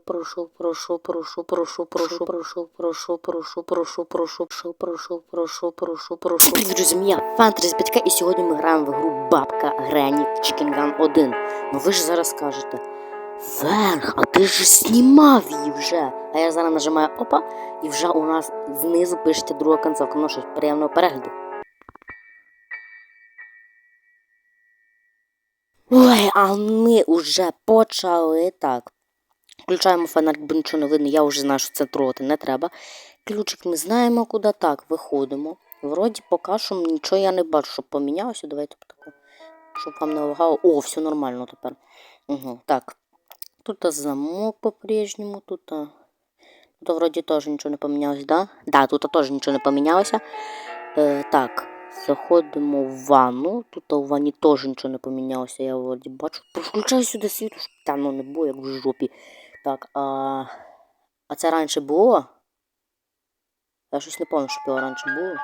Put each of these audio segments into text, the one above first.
прошу, прошу, прошу, прошу, прошу, прошу, прошу, прошу, прошу, прошу, прошу, прошу, прошу, прошу, прошу, прошу. Друзі, я Фан 35 і сьогодні ми граємо в гру Бабка Грені Chicken Gun 1. Ну ви ж зараз скажете, Ферх, а ти ж знімав її вже. А я зараз нажимаю опа, і вже у нас знизу пишеться друга концовка. Ну що ж, приємного перегляду. Ой, а ми вже почали так. Включаємо фонарик, бо нічого не видно. Я вже знаю, що це трогати не треба. Ключик ми знаємо, куди так. Виходимо. Вроді поки що нічого я не бачу, щоб помінялося. Давайте таку, щоб вам не лагало. О, все нормально тепер. Угу, Так. Тут замок по-прежньому, тут. Тут вроді теж нічого не помінялося, да? Да, тут теж нічого не помінялося. Е, так, заходимо в ванну. Тут у ванні теж нічого не помінялося, я вроді бачу. Включаю сюди світло, щоб темно не було, як в жопі. Так, а. А це раніше було? Я щось не пам'ятаю, що раніше було.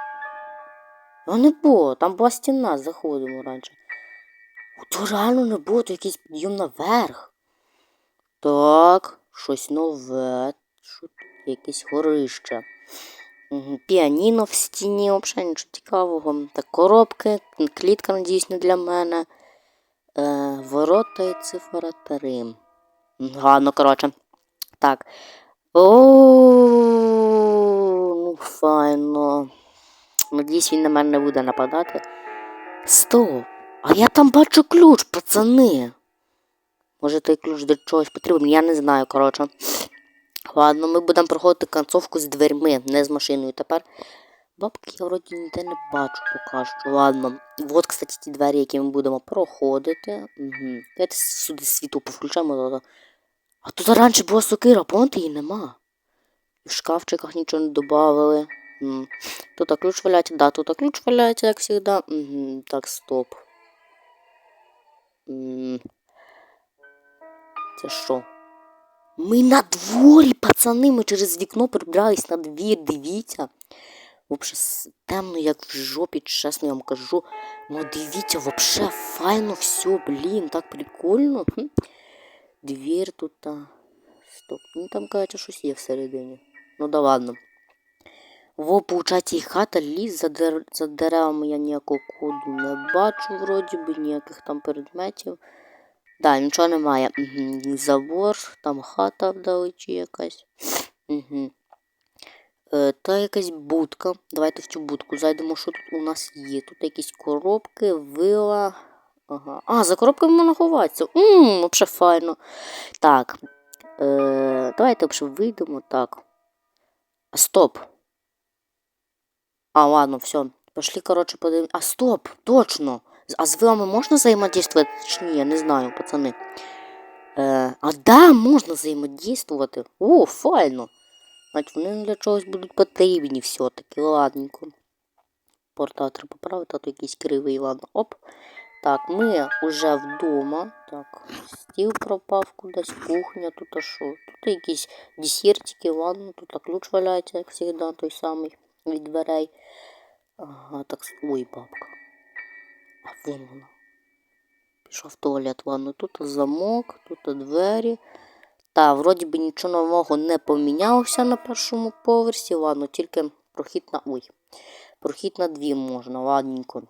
Його не було, там була стіна, заходимо раніше. То реально не було, то якийсь підйом наверх. Так, щось нове. Якесь горище. Піаніно в стіні, взагалі нічого цікавого. Так, коробки, клітка, надіюсь, не для мене. Е, ворота і цифра 3. Гарно, коротше. Так. О, ну файно. Надіюсь, він на мене не буде нападати. Стоп! А я там бачу ключ, пацани. Може той ключ до чогось потрібен, я не знаю, коротше. Ладно, ми будемо проходити концовку з дверьми, не з машиною. Тепер бабки я вроді ніде не бачу поки що. Ладно. От, кстати, ті двері, які ми будемо проходити. Угу. Давайте сюди світло повключаємо. то-то. А тут раніше була сокира, помните, її нема. В шкафчиках нічого не додавали. Тут ключ валяється, да, тут ключ валяється, як завжди. Так, стоп. Це що? Ми на дворі, пацани, ми через вікно прибрались на двір, дивіться. Вообще темно, як в жопі, чесно я вам кажу. Ну дивіться, вообще файно все, блін, так прикольно. Двір тут. А... Стоп. Ну там, кажуть, щось є всередині. Ну да ладно. Во, получається, і хата ліс за, дер... за деревами я ніякого коду не бачу, вроді би, ніяких там предметів. Да, нічого немає. Угу. Забор, там хата вдалечі якась. Угу. Е, та якась будка. Давайте в цю будку зайдемо, що тут у нас є. Тут якісь коробки, вила. Ага. А, за коробками можна ховатися. Ммм, взагалі файно. Так. Е, давайте взагалі вийдемо. Так. Стоп. А, ладно, все. Пошли, коротше, подивимось. А, стоп! Точно! А з вилами можна взаємодействувати? Чи ні, я не знаю, пацани. Е, а да, можна взаємодействувати. О, файно. Значить, вони для чогось будуть потрібні все-таки, ладненько. Порта треба поправити, а то якийсь кривий, ладно. Оп. Так, ми вже вдома. Так, стіл пропав кудись, кухня, тут а що? Тут якісь десертики, ладно, тут ключ валяється, як завжди, той самий від дверей. Ага, так, ой, бабка. А вон вона. Пішов в туалет, ладно, тут замок, тут двері. Та, вроді би нічого нового не помінялося на першому поверсі. Ладно, тільки прохід на. Ой. Прохід на дві можна, ладненько.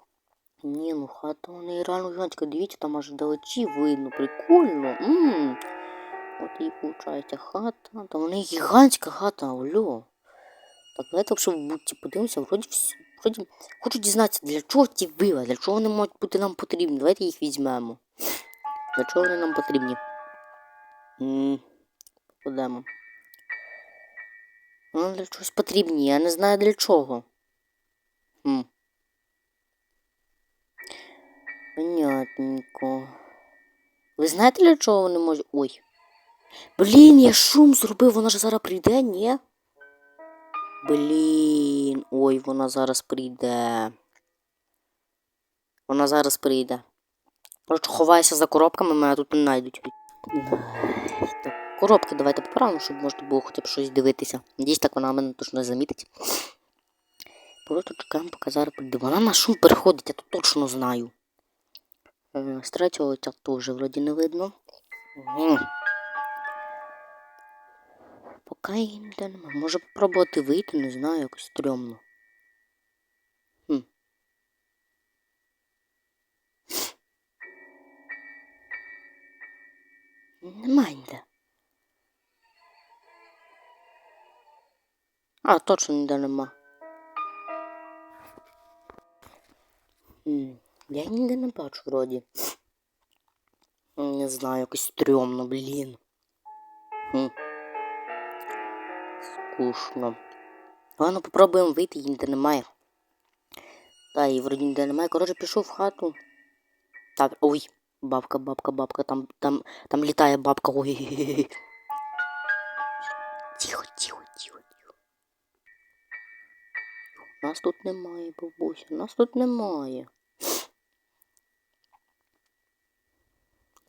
Ні, ну хата вона і реально гігантська. Дивіться, там аж далечі видно. Прикольно. Ммм. От і виходить хата. Там вона гігантська хата, алло. Так, давайте в будці подивимося, вроді всі. Вроді, хочу дізнатися, для чого ті вила, для чого вони можуть бути нам потрібні. Давайте їх візьмемо. Для чого вони нам потрібні? М, Подемо. Вони для чогось потрібні, я не знаю для чого. Хм. Понятненько. Ви знаєте, для чого вони можуть. Ой. Блін, я шум зробив, вона ж зараз прийде, ні? Блін. Ой, вона зараз прийде. Вона зараз прийде. Коротше, ховайся за коробками, мене тут не знайдуть. Так, коробки давайте поправимо, щоб можна було хоча б щось дивитися. Надіюсь, так вона мене точно замітить. Просто чекаємо, поки зараз прийде. Вона на шум переходить, я то точно знаю. З третього лиця теж вроді не видно. Поки її ніде нема. Може попробувати вийти, не знаю, якось стрьомно. Хм. Нема ніде. А, точно ніде нема. Я ніде не бачу вроді. Не знаю, якось стрьомно, блін. Хм. Скучно. Ладно, попробуємо вийти, її ніде немає. Та, і вроді ніде немає. Коротше, пішов в хату. Так, ой, бабка, бабка, бабка, там, там, там літає бабка. Ой. Тихо, тихо, тихо, тихо. Нас тут немає, бабуся, нас тут немає.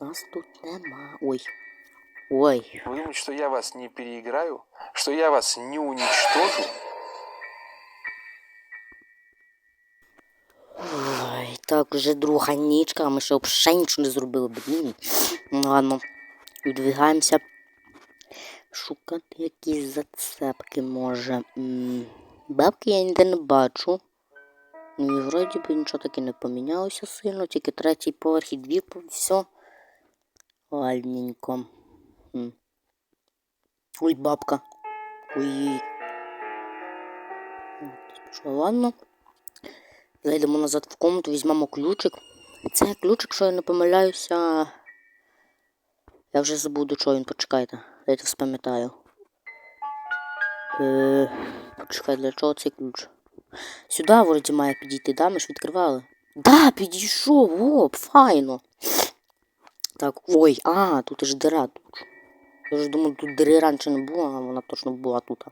Нас тут нема. Ой. Ой. Вы думаете, что я вас не переиграю? Что я вас не уничтожу? Ой, так, вже друга нічка, а ми ще взагалі нічого не зробили, блін. Ну ладно, відвигаємося. Шукати якісь зацепки може. М, Бабки я ніде не бачу. Ну і вроді би нічого таки не помінялося сильно, тільки третій поверх і дві все. Ладненько. Ой, бабка. Ой. От, ладно. Зайдемо назад в комнату, візьмемо ключик. Це ключик, що я не помиляюся. Я вже забуду, що він, почекайте. Дайте спам'ятаю. Е, почекай, для чого цей ключ? Сюди вроді має підійти, да? Ми ж відкривали. Да, підійшов, оп, файно. Так, ой, а, тут ж дира тут. Я вже думаю, тут дири раніше не було, а вона точно була тут.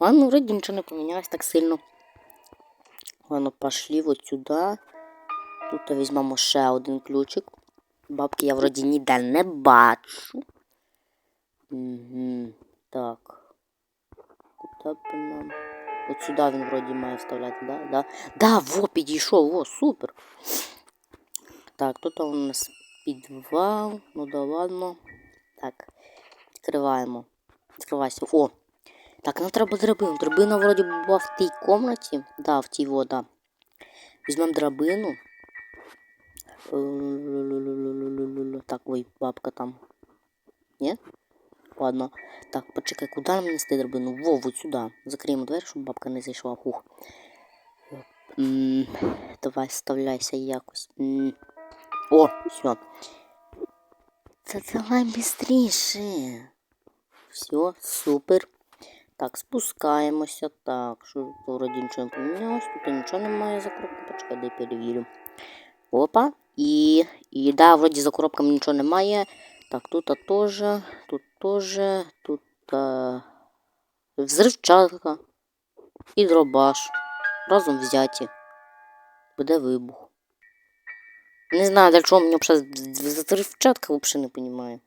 Ладно, вроді нічого не помінялось так сильно. Ладно, пошли вот сюда. Тут візьмемо ще один ключик. Бабки я вроді ніде не бачу. Угу. Так. Куди б нам? От сюди він вроді має вставляти, да? Да, да во, підійшов, во, супер. Так, тут у нас підвал. Ну да ладно. Так. Відкриваємо. Відкривайся. О! Так, нам треба драбину. Драбина вроді була в тій комнаті. Да, в тій вода. Візьмемо драбину. Так, ой, бабка там. Ні? Ладно. Так, почекай, куди нам нести драбину? Во, вот сюди. Закриємо двері, щоб бабка не зайшла. Хух. Давай, вставляйся якось. О, все. Давай быстріше. Все, супер. Так, спускаємося. Так, що вроді нічого не помінялось, тут нічого немає за коробку. Почекай, дай перевірю. Опа. І, і да, вроді за коробками нічого немає. Так, тут теж, тут теж, тут а, взривчатка і дробаш. Разом взяті. Буде вибух. Не знаю, для чого мені взагалі взривчатка взагалі не розумію.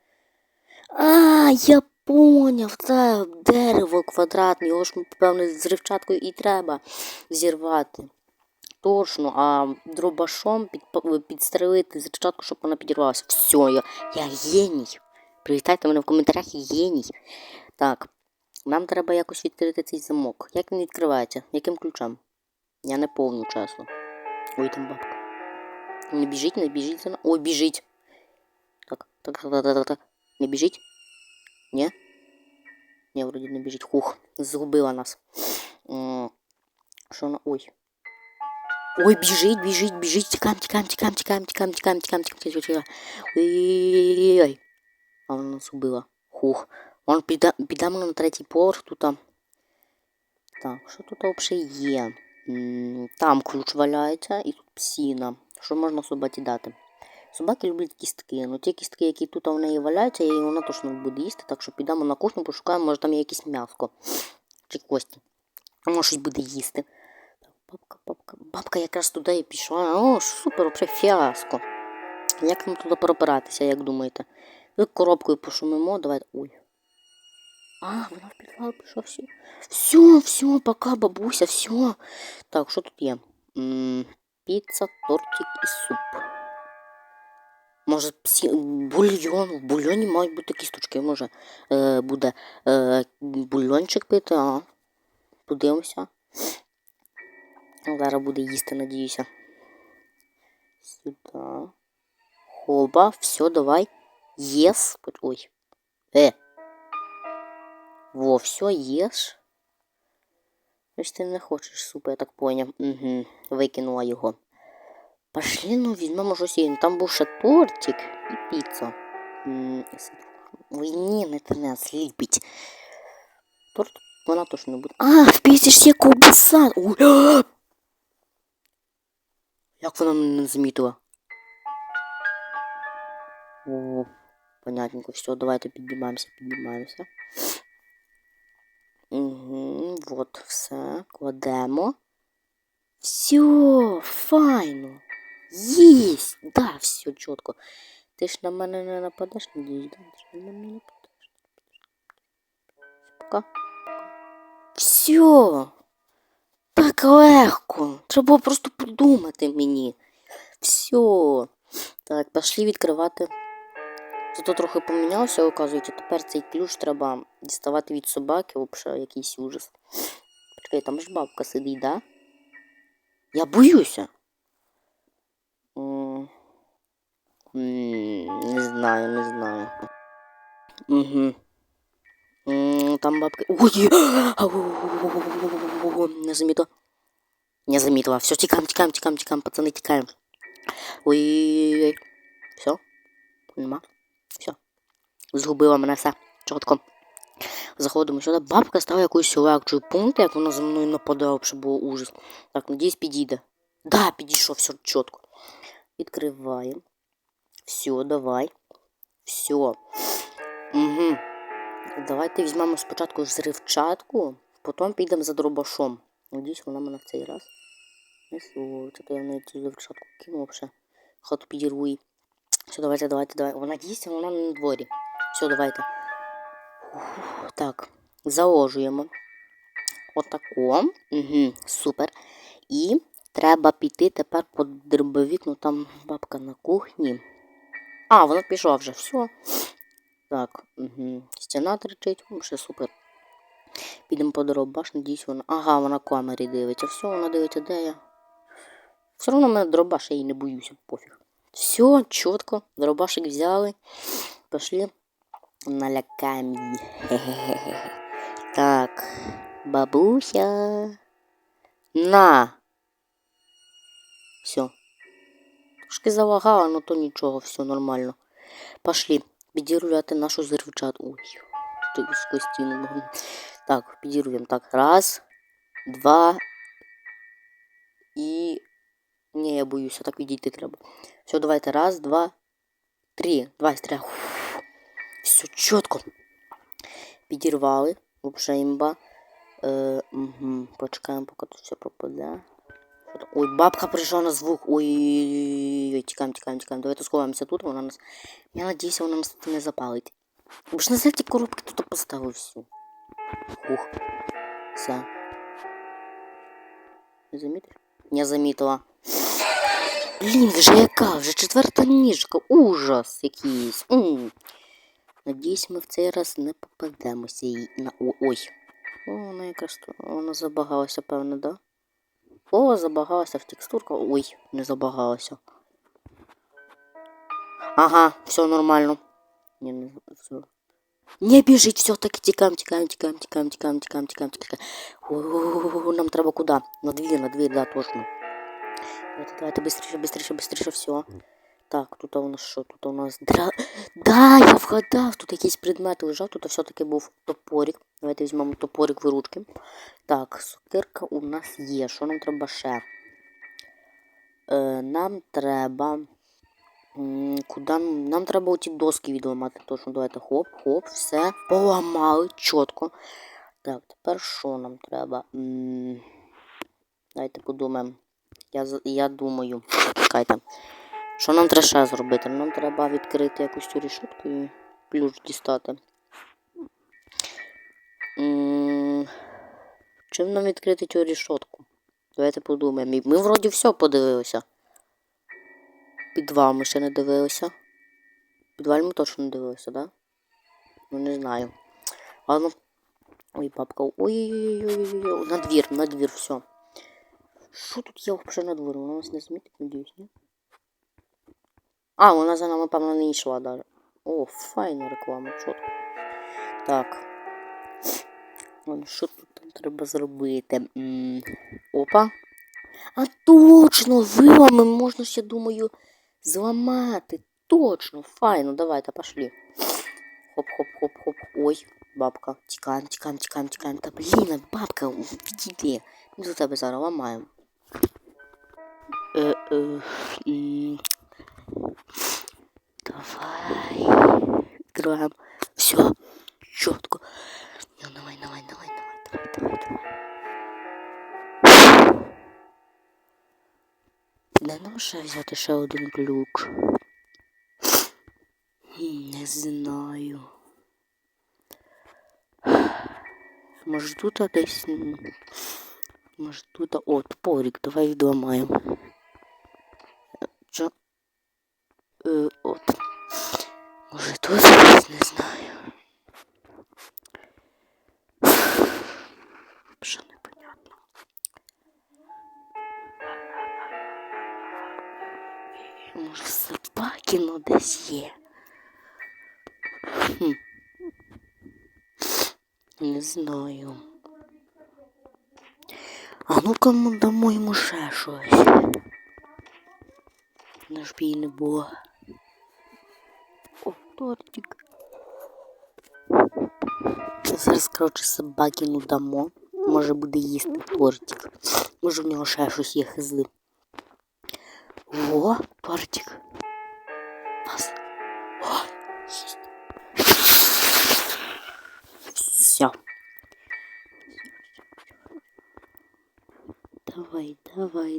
А, я поняв, це дерево квадратне, його ж, певно, взривчаткою і треба зірвати. Точно, а дробашом під, підстрелити взривчатку, щоб вона підірвалася. Все, я, я геній. Привітайте мене в коментарях, геній. Так, нам треба якось відкрити цей замок. Як він відкривається? Яким ключем? Я не повню, чесно. Ой, там бабка. Не біжить, не біжить за нами. Ой, біжить. Так, так, так, так, так, так. Не біжить? Ні? Ні, вроді не біжить. Хух, згубила нас. М, Що вона. Ой. Ой, біжить, біжить, біжить. Тікаємо, тікаємо, тікаємо, тікаємо, тікаємо, тікаємо, тікаємо, тікаємо, тікаємо. Ой-ой-ой. А вона нас убила. Хух. Вон піда, підемо на третій поверх тут. там. Так, що тут взагалі є? М, Там ключ валяється і тут псіна. Що можна собаці дати? Собаки люблять кістки. Ну ті кістки, які тут в неї валяються, і вона точно буде їсти, так що підемо на кухню, пошукаємо, може там є якесь м'яско. Чи кості. Може щось буде їсти. Бабка, бабка, бабка якраз туди і пішла. О, супер, взагалі фіаско. Як нам туди пробиратися, як думаєте? Ви коробкою пошумимо, давайте. Ой. А, вона в підвал пішла, все. Все, все, пока, бабуся, все. Так, що тут є? М, Піца, тортик і суп. Може, псі... бульйон. В бульйоні мають бути кісточки. Може, е, буде е, бульйончик пити, а. Подивимося. Зараз буде їсти, надіюся. Сюди. Хоба, все, давай. Єс. Ой. Е. Во, все, єш. Ось ти не хочеш супу, я так поняв. Угу. Викинула його. Пошли, ну візьмемо щось інше. Там був ще тортик і піца. Ой, ні, не те сліпить. Торт вона точно не буде. А, в піці ж є ковбаса. Як вона мене не замітила? О, понятненько, все, давайте піднімаємося, піднімаємося. Угу, вот, все, кладемо. Все, файно. Єсть! Да, все чітко. Ти ж на мене не нападеш, надіюсь, да? Ти ж на мене не нападеш. Пока. Все. Так легко. Треба просто подумати мені. Все. Так, пішли відкривати. Зато трохи помінявся, оказується. Тепер цей ключ треба діставати від собаки, взагалі якийсь ужас. Почекай, там ж бабка сидить, да? Я боюся. М, м, Не знаю, не знаю. Угу. Там бабка. Ой! Не замітила. Не замітила. Все, тікаємо, тікаємо, тікаємо, тікаємо, пацани, тікаємо. Ой-ой-ой. Все? Нема? Все. Згубила мене все. Чітко. Заходимо сюди. Бабка стала якоюсь легчою. Пам'ятаєте, як вона за мною нападала, щоб було ужас. Так, надіюсь, підійде. Да, підійшов, все чітко. Відкриваємо. Все, давай. Все. Угу. Давайте візьмемо спочатку взривчатку, потім підемо за дробашом. Надіюсь, вона мене в цей раз не слухає. Я в цю взривчатку кинув ще. Хату підірву її. Все, давайте, давайте, давайте. Вона дійсно, вона на дворі. Все, давайте. Ух, Так, заложуємо. Отако. Угу, супер. І треба піти тепер по дробовік, ну там бабка на кухні. А, вона пішла вже, все. Так, угу. стіна тричить, ще супер. Підемо по дробаш, надіюсь, вона. Ага, вона камері дивиться. Все, вона дивиться, де я. Все одно мене дробаш, я її не боюся, пофіг. Все, чітко, дробашик взяли. Пошли. Налякаємо її. Так, бабуся. На. Все. Трошки залагала, но то нічого, все нормально. Пошли. Підірвати нашу зривчат. Ой, ти з костюмом. Так, підірвуємо. Так, раз, два. І. Ні, я боюся, так відійти треба. Все, давайте. Раз, два, три. Давай, стріляй. Все чітко. Підірвали. Вообще імба. Е, угу. Почекаємо, поки тут все пропаде. Ой, бабка прийшла на звук. Ой-ой-ой. Тікаємо, тікаємо, тікаємо. Давайте сховаємося тут, вона нас. Я надіюся, вона нас не запалить. Ви ж на ті коробки тут поставив всю. Ух. Все. Не замітив? Не замітила. Блін, вже яка? Вже четверта ніжка. Ужас якийсь. М. Надіюсь, ми в цей раз не попадемося їй на. Ой. О, вона якраз вона забагалася, певно, да? О, забагалася в текстурку. Ой, не забагалася. Ага, все нормально. Не, не, все. Не біжить, все тікаємо, тікаємо, тікаємо, тікаємо, тікаємо, тікаємо, тікаємо, тікаємо. Нам треба куди? На двір, на двір, да, точно. Давайте, давайте, быстріше, быстріше, быстріше, все. Так, тут у нас що? Тут у нас дра... Да, я вгадав, тут якийсь предмет лежав, тут все-таки був топорик. Давайте візьмемо топорик в ручки. Так, сокирка у нас є. Що нам треба ще? Е, нам треба. м, Куди нам? Нам треба оті доски відламати. Точно, давайте хоп, хоп, все. Поламали чітко. Так, тепер що нам треба? М, Давайте подумаємо. Я, я думаю, чекайте. Що нам треба ще зробити? Нам треба відкрити якусь цю рішетку і ключ дістати. Чим нам відкрити цю рішетку? Давайте подумаємо. Ми вроді все подивилися. Підвал ми ще не дивилися. Підвалі ми точно не дивилися, да? Ну не знаю. Ладно. Ой, бабка. Ой-ой-ой. На двір, на двір, все. Що тут є взагалі на дворі? Вона нас не замітить, надіюсь, ні? А, вона за нами, певно, не йшла даже. О, файна реклама, чітко. Так. Що тут там треба зробити? М, Опа. А точно, вилами можна ще, думаю, зламати. Точно, файно, давайте, пошли. Хоп-хоп-хоп-хоп. Ой, бабка. Тікаємо, тікаємо, тікаємо, тікаємо. Та блін, бабка, відійди. Ми за тебе зараз ламаємо. Е, е, м. Давай. Играем. Все. Четко. Ну, давай, давай, давай, давай, давай, давай, давай. Дай нам ще взяти ще один ключ. Не знаю. Може тут десь. М, Може тут. а- О, топорик, давай відламаємо. Чо? Е, от. Може тут десь, не знаю. Що непонятно. Може собаки ну десь є. Хм. Не знаю. Ну-ка ми дамо йому ще щось. Наш б її не було. О, тортик. Зараз, коротше, собакину дамо. Може буде їсти тортик. Може в нього ще щось є хизи. О, тортик.